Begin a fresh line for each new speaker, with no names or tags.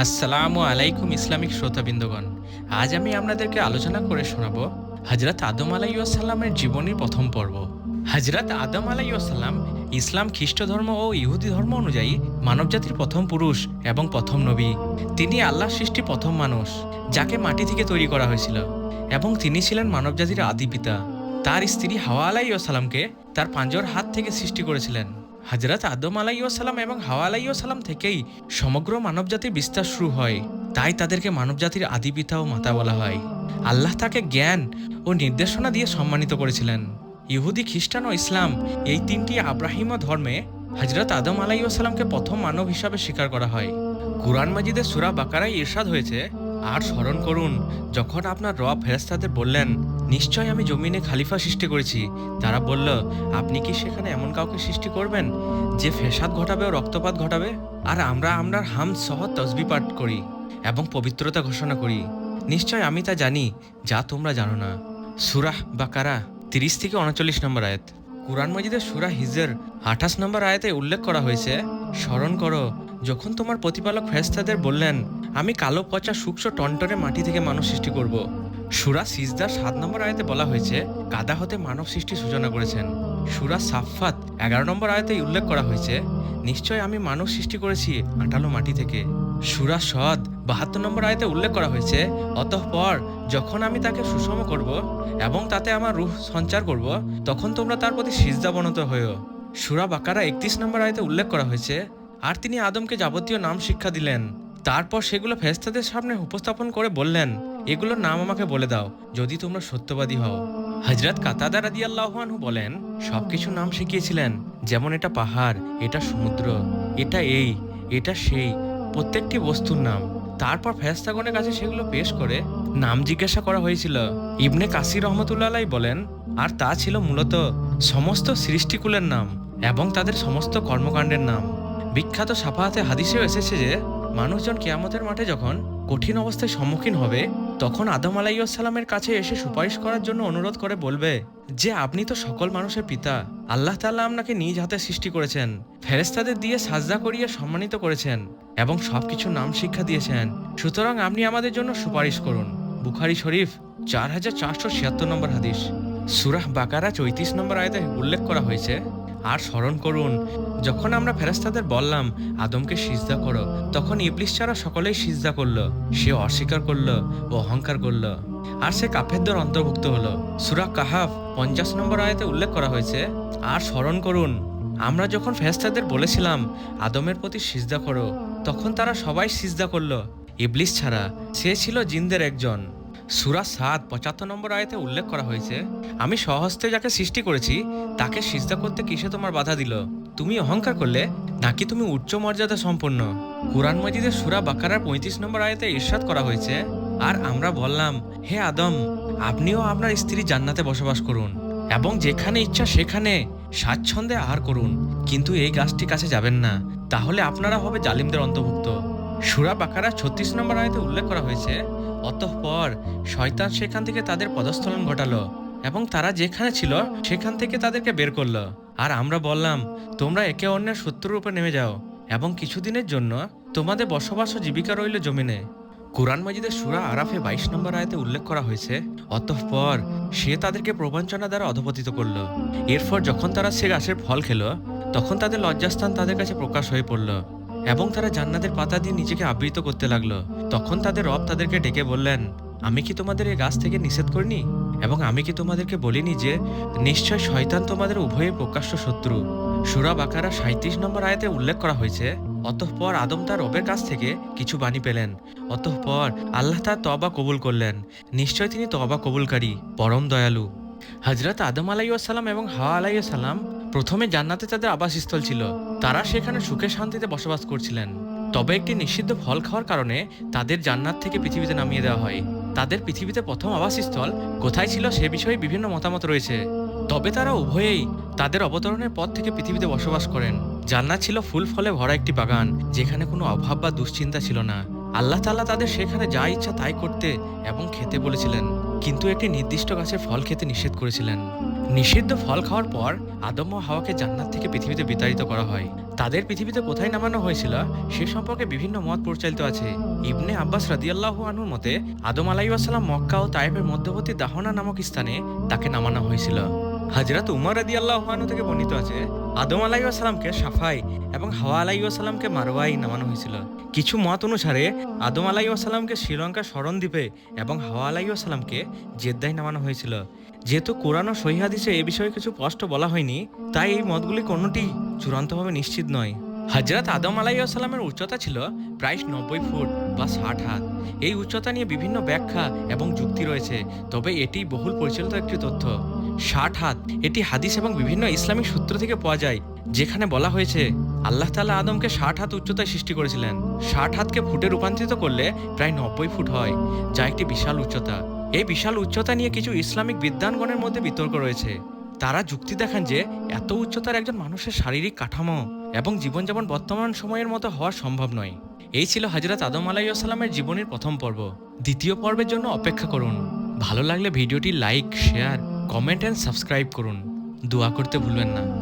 আসসালামু আলাইকুম ইসলামিক শ্রোতাবৃন্দগণ। আজ আমি আপনাদেরকে আলোচনা করে শোনাব হজরত আদম আলাইসাল্লামের জীবনীর প্রথম পর্ব। হজরত আদম আলাইসাল্লাম ইসলাম খ্রিস্ট ধর্ম ও ইহুদি ধর্ম অনুযায়ী মানবজাতির প্রথম পুরুষ এবং প্রথম নবী। তিনি আল্লাহ সৃষ্টি প্রথম মানুষ, যাকে মাটি থেকে তৈরি করা হয়েছিল এবং তিনি ছিলেন মানবজাতির আদি পিতা। তার স্ত্রী হাওয়া আলাইসাল্লামকে তার পাঁজর হাত থেকে সৃষ্টি করেছিলেন। হজরত আদম আলাইসাল্লাম এবং হাওয়া আলাইসাল্লাম থেকেই সমগ্র মানবজাতির বিস্তার শুরু হয়। তাই তাদেরকে মানবজাতির আদি পিতা ও মাতা বলা হয়। আল্লাহ তাকে জ্ঞান ও নির্দেশনা দিয়ে সম্মানিত করেছিলেন। ইহুদি, খ্রিস্টান ও ইসলাম এই তিনটি আব্রাহিম ধর্মে হজরত আদম আলাইসাল্লামকে প্রথম মানব হিসাবে স্বীকার করা হয়। কুরআন মাজিদের সুরা বাকারায় ইরশাদ হয়েছে, আর স্মরণ করুন, যখন আপনার রব ফেরেস্তাদের বললেন নিশ্চয় আমি জমিনে খালিফা সৃষ্টি করেছি। তারা বলল, আপনি কি সেখানে এমন কাউকে সৃষ্টি করবেন যে ফেসাদ ঘটাবে ও রক্তপাত ঘটাবে? আর আমরা আমরার হাম সহ তসবি পাঠ করি এবং পবিত্রতা ঘোষণা করি। নিশ্চয় আমি তা জানি, যা তোমরা জানো না। সুরাহ বা কারা তিরিশ থেকে উনচল্লিশ নম্বর আয়াত। কুরআন মজিদের সুরা হিজের আঠাশ নম্বর আয়াতে উল্লেখ করা হয়েছে, স্মরণ করো, যখন তোমার প্রতিপালক ফেরেস্তাদের বললেন, আমি কালো পচা সূক্ষ্ম টনটনে মাটি থেকে মানুষ সৃষ্টি করব সুরা সিজদার সাত নম্বর আয়তে বলা হয়েছে কাদা হতে মানব সৃষ্টি সূচনা করেছেন। সুরা সাফাত এগারো নম্বর আয়াতে উল্লেখ করা হয়েছে, নিশ্চয় আমি মানব সৃষ্টি করেছি আটালো মাটি থেকে। সুরা সদ বাহাত্তর নম্বর আয়তে উল্লেখ করা হয়েছে, অতঃপর যখন আমি তাকে সুষম করব এবং তাতে আমার রূহ সঞ্চার করব, তখন তোমরা তার প্রতি সিজদা বনত হয়েও সুরা বাকারা একত্রিশ নম্বর আয়তে উল্লেখ করা হয়েছে, আর তিনি আদমকে যাবতীয় নাম শিক্ষা দিলেন। তারপর সেগুলো ফেরেশতাদের সামনে উপস্থাপন করে বললেন এগুলোর নাম আমাকে বলে দাও, যদি তোমরা সত্যবাদী হও। হজরত কাতাদা রাদি আল্লাহানহু বলেন, সবকিছু নাম শিখিয়েছিলেন, যেমন এটা পাহাড়, এটা সমুদ্র, এটা এই, এটা সেই, প্রত্যেকটি বস্তুর নাম। তারপর ফেরেস্তাগণের কাছে সেগুলো পেশ করে নাম জিজ্ঞাসা করা হয়েছিল। ইবনে কাসির রহমতুল্লাহ বলেন, আর তা ছিল মূলত সমস্ত সৃষ্টিকুলের নাম এবং তাদের সমস্ত কর্মকাণ্ডের নাম। বিখ্যাত সাফাহাতে হাদিসেও এসেছে যে, মানুষজন কেয়ামতের মাঠে যখন কঠিন অবস্থায় সম্মুখীন হবে তখন আদম আলাইসাল্লামের কাছে এসে সুপারিশ করার জন্য অনুরোধ করে বলবে যে, আপনি তো সকল মানুষের পিতা। আল্লাহ তাল্লাহ আপনাকে নিজ হাতে সৃষ্টি করেছেন ফেরেস্তাদের দিয়ে সাজদা করিয়ে সম্মানিত করেছেন এবং সবকিছু নাম শিক্ষা দিয়েছেন। সুতরাং আপনি আমাদের জন্য সুপারিশ করুন। বুখারি শরীফ, চার হাজার চারশো ছিয়াত্তর নম্বর হাদিস। সুরাহ বাকারা চৌত্রিশ নম্বর আয়তে উল্লেখ করা হয়েছে আর স্মরণ করুন, যখন আমরা ফেরেস্তাদের বললাম, আদমকে সিজদা করো, তখন ইবলিশ ছাড়া সকলেই সিজদা করল। সে অস্বীকার করল ও অহংকার করল। আর সে কাফেরদের অন্তর্ভুক্ত হলো। সুরা কাহাফ, পঞ্চাশ নম্বর আয়তে উল্লেখ করা হয়েছে, আর স্মরণ করুন, আমরা যখন ফেরেস্তাদের বলেছিলাম, আদমের প্রতি সিজদা করো, তখন তারা সবাই সিজদা করল। ইবলিশ ছাড়া, সে ছিল জিনদের একজন। সুরা সাত, পঁচাত্তর নম্বর আয়তে উল্লেখ করা হয়েছে, আমি সহস্তে যাকে সৃষ্টি করেছি, তাকে সিজদা করতে কিসে তোমার বাধা দিল? তুমি অহংকার করলে, নাকি তুমি উচ্চ মর্যাদা সম্পন্ন? কুরআন মজিদের সুরা বাকারার পঁয়ত্রিশ নম্বর আয়তে ইরশাদ করা হয়েছে, আর আমরা বললাম, হে আদম, আপনিও আপনার স্ত্রী জান্নাতে বসবাস করুন, এবং যেখানে ইচ্ছা সেখানে স্বাচ্ছন্দ্যে আহার করুন, কিন্তু এই গাছটি কাছে যাবেন না, তাহলে আপনারা হবে জালিমদের অন্তর্ভুক্ত। সুরা বাকারা ছত্রিশ নম্বর আয়তে উল্লেখ করা হয়েছে অতঃপর শয়তান সেখান থেকে তাদের পদস্থলন ঘটালো এবং তারা যেখানে ছিল সেখান থেকে তাদেরকে বের করল। আর আমরা বললাম, তোমরা একে অন্যের শত্রুর উপর নেমে যাও এবং কিছুদিনের জন্য তোমাদের বসবাস ও জীবিকা রইল জমিনে। কোরআন মাজিদের সুরা আরাফে বাইশ নম্বর আয়তে উল্লেখ করা হয়েছে, অতঃপর সে তাদেরকে প্রবঞ্চনা দ্বারা অধপতিত করল। এরপর যখন তারা সে গাছের ফল খেল, তখন তাদের লজ্জাস্থান তাদের কাছে প্রকাশ হয়ে পড়ল। এবং তারা জান্নাতের পাতা দিয়ে নিজেকে আবৃত করতে লাগল। তখন তাদের রব তাদেরকে ডেকে বললেন, আমি কি তোমাদের এই গাছ থেকে নিষেধ করিনি? এবং আমি কি তোমাদেরকে বলিনি যে, নিশ্চয় শয়তান তোমাদের উভয়ে প্রকাশ্য শত্রু? সুরা বাকারা সাঁত্রিশ নম্বর আয়াতে উল্লেখ করা হয়েছে, অতঃপর আদম তার রবের কাছ থেকে কিছু বাণী পেলেন। অতঃপর আল্লাহ তার তবা কবুল করলেন। নিশ্চয় তিনি তবা কবুলকারী, পরম দয়ালু। হজরত আদম আলাইসাল্লাম এবং হাওয়া আলাইসাল্লাম প্রথমে জান্নাতে তাদের আবাসস্থল ছিল। তারা সেখানে সুখে শান্তিতে বসবাস করছিলেন। তবে একটি নিষিদ্ধ ফল খাওয়ার কারণে তাদের জান্নাত থেকে পৃথিবীতে নামিয়ে দেওয়া হয়। তাদের পৃথিবীতে প্রথম আবাসস্থল কোথায় ছিল সে বিষয়ে বিভিন্ন মতামত রয়েছে। তবে তারা উভয়েই তাদের অবতরণের পর থেকে পৃথিবীতে বসবাস করেন। জান্নাত ছিল ফুল ফলে ভরা একটি বাগান, যেখানে কোনো অভাব বা দুশ্চিন্তা ছিল না। আল্লাহ তাল্লাহ তাদের সেখানে যা ইচ্ছা তাই করতে এবং খেতে বলেছিলেন। কিন্তু একটি নির্দিষ্ট গাছের ফল খেতে নিষেধ করেছিলেন। নিষিদ্ধ ফল খাওয়ার পর আদম ও হাওয়াকে জান্নাত থেকে পৃথিবীতে বিতাড়িত করা হয়। তাদের পৃথিবীতে কোথায় নামানো হয়েছিল সে সম্পর্কে বিভিন্ন মত পরিচালিত আছে। ইবনে আব্বাস রাদিয়াল্লাহু আনহুর মতে, আদম আলাইসাল্লাম মক্কা ও তাইফের মধ্যবর্তী দাহনা নামক স্থানে তাকে নামানো হয়েছিল। হাজরাত উমর রাদি আল্লাহ থেকে বর্ণিত আছে, আদম আলাইসাল্লামকে সাফাই এবং হাওয়া আলাইসাল্লামকে মারোয়াই নামানো হয়েছিল। কিছু মত অনুসারে, আদম আলাইসাল্লামকে শ্রীলঙ্কা স্মরণ দ্বীপে এবং হাওয়া আলাইসাল্লামকে জেদ্দায় নামানো হয়েছিল। যেহেতু কোরআন ও সহিহাদিসে এ বিষয়ে কিছু স্পষ্ট বলা হয়নি, তাই এই মতগুলি কোনোটি চূড়ান্তভাবে নিশ্চিত নয়। হজরত আদম আলাইসাল্লামের উচ্চতা ছিল প্রায় নব্বই ফুট বা ষাট হাত। এই উচ্চতা নিয়ে বিভিন্ন ব্যাখ্যা এবং যুক্তি রয়েছে, তবে এটি বহুল পরিচালিত একটি তথ্য। ষাট হাত, এটি হাদিস এবং বিভিন্ন ইসলামিক সূত্র থেকে পাওয়া যায়, যেখানে বলা হয়েছে, আল্লাহ তালা আদমকে ষাট হাত উচ্চতায় সৃষ্টি করেছিলেন। ষাট হাতকে ফুটে রূপান্তরিত করলে প্রায় নব্বই ফুট হয়, যা একটি বিশাল উচ্চতা। এই বিশাল উচ্চতা নিয়ে কিছু ইসলামিক বিদ্বানগণের মধ্যে বিতর্ক রয়েছে। তারা যুক্তি দেখান যে, এত উচ্চতার একজন মানুষের শারীরিক কাঠামো এবং জীবনযাপন বর্তমান সময়ের মতো হওয়া সম্ভব নয়। এই ছিল হজরত আদম আলাইসাল্লামের জীবনের প্রথম পর্ব। দ্বিতীয় পর্বের জন্য অপেক্ষা করুন। ভালো লাগলে ভিডিওটি like, share, comment and subscribe করুন। দোয়া করতে ভুলবেন না।